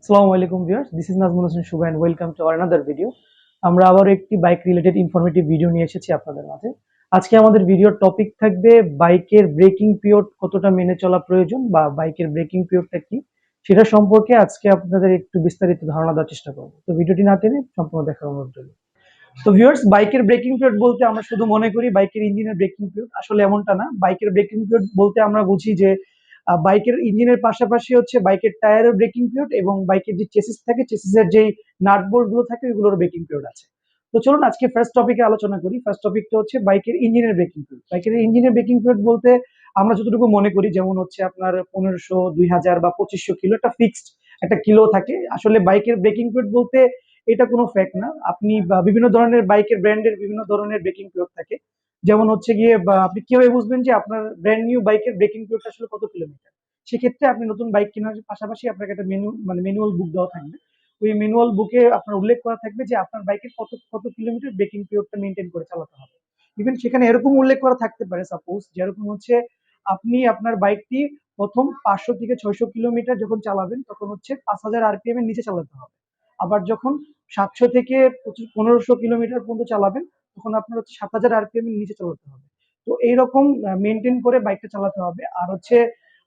আসসালামু আলাইকুম this is Nazmul Hossain Shuvo and welcome to another video আমরা আবার একটি বাইক রিলেটেড ইনফরমেটিভ ভিডিও নিয়ে এসেছি আপনাদের মাঝে। আজকে আমাদের ভিডিওর টপিক থাকবে বাইকের ব্রেকিং পিরিয়ড কতটা মেনে চলা প্রয়োজন বা বাইকের ব্রেকিং পিরিয়ডটা কি? সেটা সম্পর্কে আজকে আপনাদের একটু বিস্তারিত ধারণা দেওয়ার চেষ্টা করব। তো ভিডিওটি না টেনে সম্পূর্ণ দেখার অনুরোধ রইল। তো ভিউয়ার্স বাইকের ব্রেকিং পিরিয়ড বলতে আমরা শুধু মনে করি বাইকের ইঞ্জিনের ব্রেকিং পিরিয়ড আসলে এমনটা না। বাইকের ব্রেকিং পিরিয়ড বলতে আমরা বুঝি যে বাইকের ইঞ্জিনের পাশাপাশি হচ্ছে বাইকের টায়ারের ব্রেকিং পিরিয়ড এবং বাইকের যে চেসিস থাকে চেসিসের যে নাটগুলো থাকে ওইগুলোর ব্রেকিং পিরিয়ড আছে। তো চলুন আজকে ফার্স্ট টপিকে আলোচনা করি। ফার্স্ট টপিকটা হচ্ছে বাইকের ইঞ্জিনের ব্রেকিং পিরিয়ড বাইকের ইঞ্জিনের ব্রেকিং পিরিয়ড বলতে আমরা যতটুকু মনে করি, যেমন হচ্ছে আপনার পনেরোশো, দুই হাজার বা পঁচিশশো কিলো, একটা ফিক্সড একটা কিলো থাকে। আসলে বাইকের ব্রেকিং পিরিয়ড বলতে এটা কোনো ফ্যাক্ট না। আপনি বিভিন্ন ধরনের বাইকের ব্র্যান্ডের বিভিন্ন ধরনের ব্রেকিং পিরিয়ড থাকে। যেমন হচ্ছে গিয়ে আপনি কীভাবে বুঝবেন যে আপনার ব্র্যান্ড নিউ বাইকের ব্রেকিং পিরিয়ডটা আসলে কত কিলোমিটার সেক্ষেত্রে আপনি নতুন বাইক কেনার পাশাপাশি আপনাকে একটা মেনু মানে ম্যানুয়াল বুক দেওয়া থাকবে। ওই ম্যানুয়াল বুকে আপনার উল্লেখ করা থাকবে যে আপনার বাইকের কত কত কিলোমিটার ব্রেকিং পিরিয়ডটা মেনটেন করে চালাতে হবে। ইভেন সেখানে এরকম উল্লেখ করা থাকতে পারে সাপোজ যেরকম হচ্ছে আপনি আপনার বাইকটি প্রথম পাঁচশো থেকে ছয়শো কিলোমিটার যখন চালাবেন, তখন হচ্ছে পাঁচ হাজার আরপিএম এর নিচে চালাতে হবে। আবার যখন সাতশো থেকে পনেরোশো কিলোমিটার পর্যন্ত চালাবেন, তখন আপনার হচ্ছে সাত হাজার আরপিএম নিচে চালাতে হবে। তো এইরকম মেনটেন করে বাইকটা চালাতে হবে। আর হচ্ছে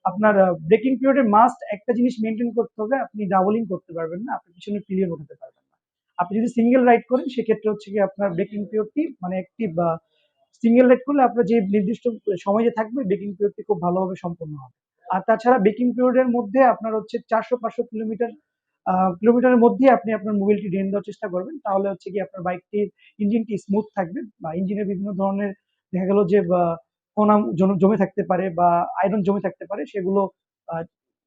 আপনার ব্রেকিং পিরিয়ডে মাস্ট একটা জিনিস মেনটেন করতে হবে, আপনি ডাবলিং করতে পারবেন না, আপনি পিছনে পিলিয়ন উঠাতে পারবেন না। আপনি যদি সিঙ্গেল রাইড করেন, সেক্ষেত্রে হচ্ছে কি আপনার ব্রেকিং পিরিয়ডটি মানে একটি, বা সিঙ্গেল রাইড করলে আপনার যে নির্দিষ্ট সময় যে থাকবে ব্রেকিং পিরিয়ডটি খুব ভালোভাবে সম্পন্ন হবে। আর তাছাড়া ব্রেকিং পিরিয়ডের মধ্যে আপনার হচ্ছে চারশো, পাঁচশো কিলোমিটার কিলোমিটারের মধ্যে আপনি আপনার মোবিলটি ড্রেন দেওয়ার চেষ্টা করবেন। তাহলে হচ্ছে কি আপনার বাইকটির ইঞ্জিনটি স্মুথ থাকবে বা ইঞ্জিনের বিভিন্ন ধরনের দেখা গেল যে কোনা জমে থাকতে পারে বা আয়রন জমে থাকতে পারে, সেগুলো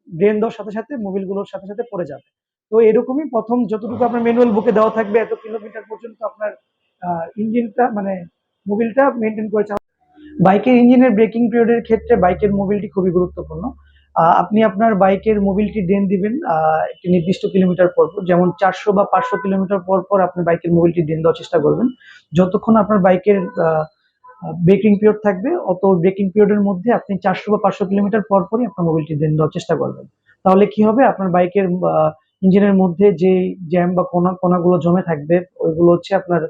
ড্রেন দেওয়ার সাথে সাথে মোবিলগুলোর সাথে সাথে পড়ে যাবে। তো এরকমই প্রথম যতটুকু আপনার ম্যানুয়াল বুকে দেওয়া থাকবে, এত কিলোমিটার পর্যন্ত আপনার ইঞ্জিনটা মানে মোবিলটা মেনটেন করে বাইকের ইঞ্জিনের ব্রেকিং পিরিয়ডের ক্ষেত্রে বাইকের মোবিলটি খুবই গুরুত্বপূর্ণ। আপনি আপনার বাইকের মোবিলটি ড্রেন দিবেন একটি নির্দিষ্ট কিলোমিটার পর পর। যেমন চারশো বা পাঁচশো কিলোমিটার পর পর আপনি বাইকের মোবিলটি ড্রেন দেওয়ার চেষ্টা করবেন। যতক্ষণ আপনার বাইকের ব্রেকিং পিরিয়ড থাকবে, অত ব্রেকিং পিরিয়ডের মধ্যে আপনি চারশো বা পাঁচশো কিলোমিটার পর পরই আপনার মোবিলটি ড্রেন দেওয়ার চেষ্টা করবেন। তাহলে কি হবে? আপনার বাইকের ইঞ্জিনের মধ্যে যে জ্যাম বা কোনা, কোনাগুলো জমে থাকবে, ওইগুলো হচ্ছে আপনার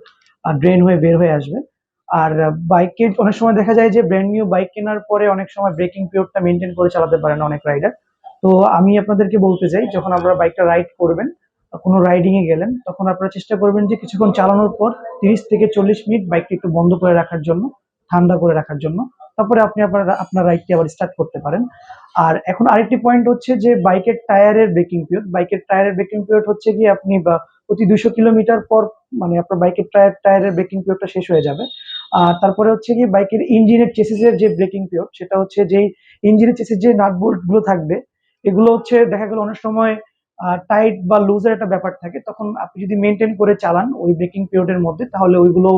ড্রেন হয়ে বের হয়ে আসবে। আর বাইকের অনেক সময় দেখা যায় যে ব্র্যান্ড নিউ বাইক কেনার পরে অনেক সময় ব্রেকিং পিরিয়ডটা মেনটেন করে চালাতে পারেন অনেক রাইডার তো আমি আপনাদেরকে বলতে চাই, যখন আপনারা বাইকটা রাইড করবেন, কোনো রাইডিং এ গেলেন, তখন আপনারা চেষ্টা করবেন যে কিছুক্ষণ চালানোর পর তিরিশ থেকে চল্লিশ মিনিট বাইকটি একটু বন্ধ করে রাখার জন্য, ঠান্ডা করে রাখার জন্য। তারপরে আপনি আপনার আপনার রাইডটি আবার স্টার্ট করতে পারেন। আর এখন আরেকটি পয়েন্ট হচ্ছে যে বাইকের টায়ারের ব্রেকিং পিরিয়ড বাইকের টায়ারের ব্রেকিং পিরিয়ড হচ্ছে কি আপনি প্রতি দুশো কিলোমিটার পর মানে আপনার বাইকের টায়ার টায়ারের ব্রেকিং পিরিয়ডটা শেষ হয়ে যাবে। আর তারপরে হচ্ছে কি বাইকের ইঞ্জিনের চেসিসের যে ব্রেকিং পিরিয়ড সেটা হচ্ছে যেই ইঞ্জিনের চেসিস যে নাটগুলো থাকবে, এগুলো হচ্ছে দেখা গেল অনেক সময় টাইট বা লুজের একটা ব্যাপার থাকে, তখন আপনি যদি মেনটেন করে চালান ওই ব্রেকিং পিরিয়ডের মধ্যে, তাহলে ওইগুলো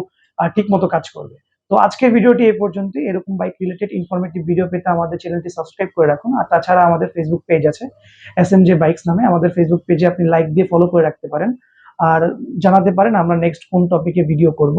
ঠিক মতো কাজ করবে। তো আজকের ভিডিওটি এই পর্যন্ত এরকম বাইক রিলেটেড ইনফরমেটিভ ভিডিও পেতে আমাদের চ্যানেলটি সাবস্ক্রাইব করে রাখুন, আর তাছাড়া আমাদের ফেসবুক পেজ আছে এস এম জে বাইকস নামে, আমাদের ফেসবুক পেজে আপনি লাইক দিয়ে ফলো করে রাখতে পারেন, আর জানাতে পারেন আমরা নেক্সট কোন টপিকে ভিডিও করব।